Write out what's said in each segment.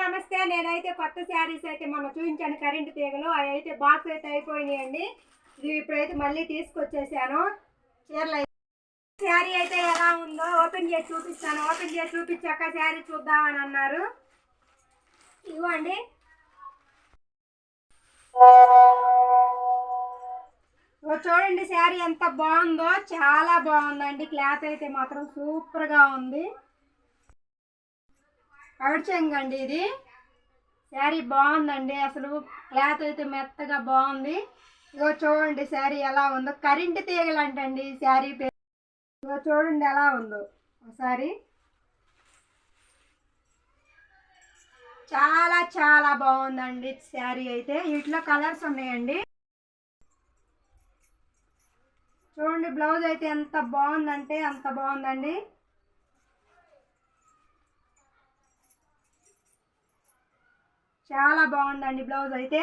నమస్తే. నేనైతే కొత్త శారీస్ అయితే మొన్న చూపించాను. కరెంట్ తీగలు అవి అయితే బాక్స్ అయితే అయిపోయినాయండి. ఇది ఇప్పుడైతే మళ్ళీ తీసుకొచ్చేసాను. చీరలు శారీ అయితే ఎలా ఉందో ఓపెన్ చేసి చూపిస్తాను. ఓపెన్ చేసి చూపించాక శారీ చూద్దామని అన్నారు. ఇవ్వండి. చూడండి శారీ ఎంత బాగుందో. చాలా బాగుందండి. క్లాత్ అయితే మాత్రం సూపర్గా ఉంది. అండి ఇది. శారీ బాగుందండి. అసలు క్లాత్ అయితే మెత్తగా బాగుంది. ఇగో చూడండి శారీ ఎలా ఉందో. కరెంటు తీగలంటండి ఈ శారీ ఇగో చూడండి ఎలా ఉందో ఒకసారి. చాలా చాలా బాగుందండి శారీ అయితే. వీటిలో కలర్స్ ఉన్నాయండి. చూడండి బ్లౌజ్ అయితే ఎంత బాగుందంటే అంత బాగుందండి. చాలా బాగుందండి బ్లౌజ్ అయితే.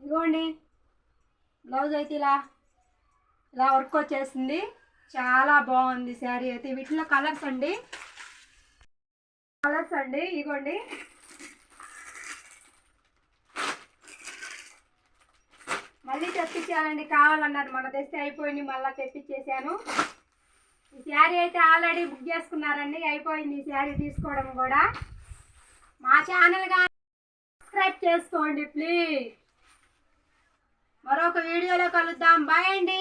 ఇదిగోండి బ్లౌజ్ అయితే ఇలా ఇలా వర్క్ వచ్చేసింది. చాలా బాగుంది శారీ అయితే. వీటిలో కలర్స్ అండి. కలర్స్ అండి ఇదిగోండి మళ్ళీ తెప్పించానండి కావాలన్నారు. మన తెస్తే అయిపోయింది మళ్ళీ తెప్పించేసాను ఈ శారీ అయితే ఆల్రెడీ బుక్ చేసుకున్నారండి అయిపోయింది ఈ శారీ తీసుకోవడం కూడా. మా ఛానల్ కానీ సబ్స్క్రైబ్ చేసుకోండి ప్లీజ్. మరొక వీడియోలో కలుద్దాం. బాయ్ అండి.